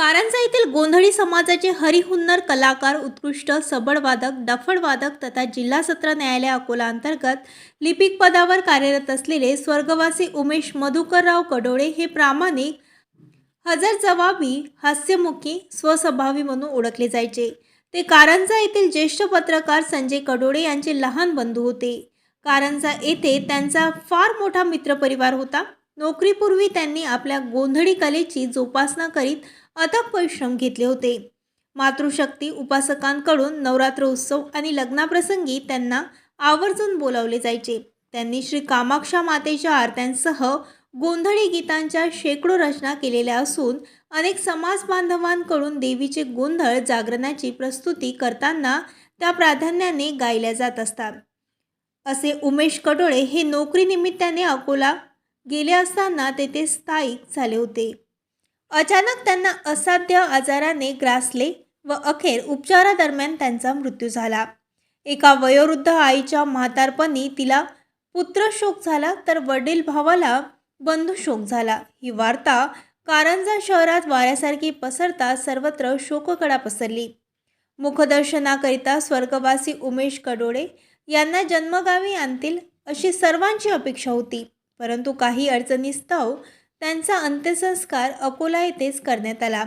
कारंजा येथील गोंधळी समाजाचे हरिहुन्नर कलाकार उत्कृष्ट सबळवादक डफळवादक तथा जिल्हा सत्र न्यायालय अकोला अंतर्गत लिपिक पदावर कार्यरत असलेले स्वर्गवासी उमेश मधुकरराव कडोळे हे प्रामाणिक हजर जवाबी हास्यमुखी स्वस्वभावी म्हणून ओळखले जायचे. ते कारंजा येथील ज्येष्ठ पत्रकार संजय कडोळे यांचे लहान बंधू होते. कारंजा येथे त्यांचा फार मोठा मित्रपरिवार होता. नोकरीपूर्वी त्यांनी आपल्या गोंधळी कलेची जोपासना करीत अथक परिश्रम घेतले होते. मातृशक्ती उपासकांकडून नवरात्र उत्सव आणि लग्नाप्रसंगी त्यांना आवर्जून बोलावले जायचे. त्यांनी श्री कामाक्षा मातेच्या आरत्यांसह गोंधळी गीतांच्या शेकडो रचना केलेल्या असून अनेक समाज बांधवांकडून देवीचे गोंधळ जागरणाची प्रस्तुती करताना त्या प्राधान्याने गायल्या जात असतात. असे उमेश कटोळे हे नोकरीनिमित्ताने अकोला गेले असताना तेथे स्थायिक झाले होते. अचानक त्यांना असाध्य आजाराने ग्रासले व अखेर उपचारादरम्यान त्यांचा मृत्यू झाला. एका वयोवृद्ध आईच्या म्हातारपणी तिला पुत्रशोक झाला तर वडील भावाला बंधुशोक झाला. ही वार्ता कारंजा शहरात वाऱ्यासारखी पसरता सर्वत्र शोककडा पसरली. मुखदर्शनाकरिता स्वर्गवासी उमेश कडोळे यांना जन्मगावी आणतील अशी सर्वांची अपेक्षा होती. परंतु काही अडचणीस्तव त्यांचा अंत्यसंस्कार अकोला येथेच करण्यात आला.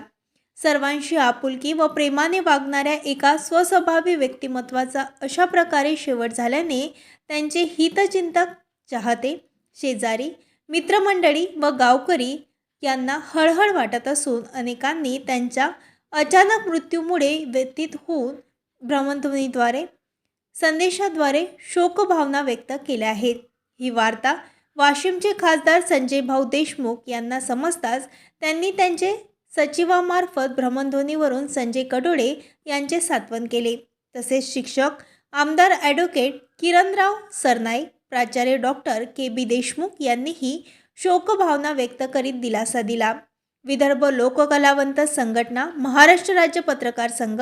सर्वांशी आपुलकी व प्रेमाने वागणाऱ्या एका स्वस्वभावी व्यक्तिमत्वाचा अशा प्रकारे शेवट झाल्याने त्यांचे हितचिंतक चाहते शेजारी मित्रमंडळी व गावकरी यांना हळहळ वाटत असून अनेकांनी त्यांच्या अचानक मृत्यूमुळे व्यतीत होऊन भ्रमणध्वनीद्वारे संदेशाद्वारे शोकभावना व्यक्त केल्या आहेत. ही वार्ता वाशिमचे खासदार संजय भाऊ देशमुख यांना समजताच त्यांनी त्यांचे सचिवामार्फत भ्रमणध्वनीवरून संजय कडोळे यांचे सात्वन केले. तसेच शिक्षक आमदार ॲडव्होकेट किरणराव सरनाईक प्राचार्य डॉक्टर के बी देशमुख यांनीही शोकभावना व्यक्त करीत दिलासा दिला. विदर्भ लोककलावंत संघटना महाराष्ट्र राज्य पत्रकार संघ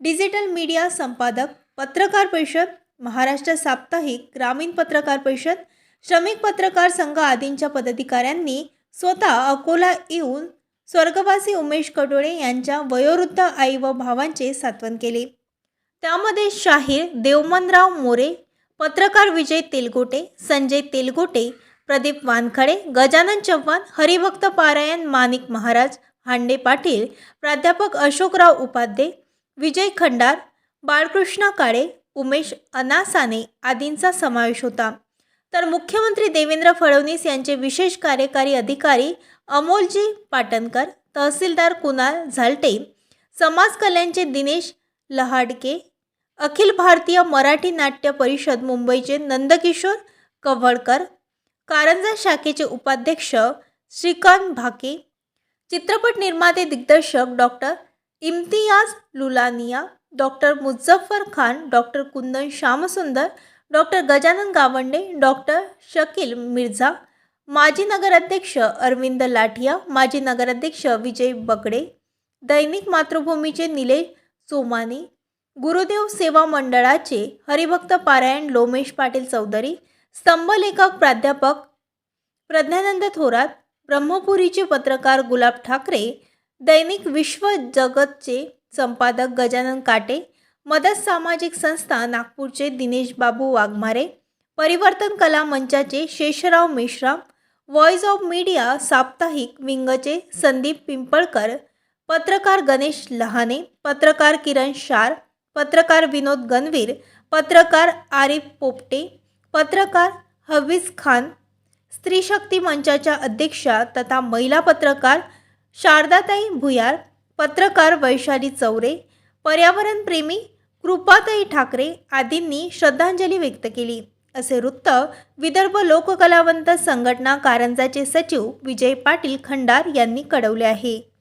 डिजिटल मीडिया संपादक पत्रकार परिषद महाराष्ट्र साप्ताहिक ग्रामीण पत्रकार परिषद श्रमिक पत्रकार संघ आदींच्या पदाधिकाऱ्यांनी स्वतः अकोला येऊन स्वर्गवासी उमेश कटोळे यांच्या वयोवृद्ध आई व भावांचे सात्वन केले. त्यामध्ये शाहीर देवमनराव मोरे पत्रकार विजय तेलगोटे संजय तेलगोटे प्रदीप वानखडे गजानन चव्हाण हरिभक्त पारायण माणिक महाराज हांडे पाटील प्राध्यापक अशोकराव उपाध्ये विजय खंडार बाळकृष्ण काळे उमेश अनासाने आदींचा समावेश होता. तर मुख्यमंत्री देवेंद्र फडणवीस यांचे विशेष कार्यकारी अधिकारी अमोलजी पाटणकर तहसीलदार कुणाल झालटे समाज कल्याणचे दिनेश लहाडके अखिल भारतीय मराठी नाट्य परिषद मुंबईचे नंदकिशोर कव्हळकर कारंजा शाखेचे उपाध्यक्ष श्रीकांत भाके चित्रपट निर्माते दिग्दर्शक doctor Imtiyaz Lulania doctor Muzaffar Khan doctor Kundan Shyamsundar doctor Gajanan Gawande doctor Shakeel Mirza माजी नगराध्यक्ष अरविंद लाठिया माजी नगराध्यक्ष विजय बगडे दैनिक मातृभूमीचे निलेश सोमानी गुरुदेव सेवा मंडळाचे हरिभक्त पारायण लोमेश पाटील चौधरी स्तंभलेखक प्राध्यापक प्रज्ञानंद थोरात ब्रह्मपुरीचे पत्रकार गुलाब ठाकरे दैनिक विश्व जगतचे संपादक गजानन काटे मदत सामाजिक संस्था नागपूरचे दिनेश बाबू वाघमारे परिवर्तन कला मंचाचे Sheshrao Meshram voice of media साप्ताहिक विंगचे संदीप पिंपळकर पत्रकार गणेश लहाने पत्रकार किरण शार पत्रकार विनोद गणवीर पत्रकार आरिफ पोपटे पत्रकार हवीज खान स्त्री शक्ती मंचाच्या अध्यक्षा तथा महिला पत्रकार शारदाताई भुयार पत्रकार वैशाली चौरे पर्यावरणप्रेमी कृपाताई ठाकरे आदींनी श्रद्धांजली व्यक्त केली. असे वृत्त विदर्भ लोककलावंत संघटना कारंजाचे सचिव विजय पाटील खंडार यांनी कळवले आहे.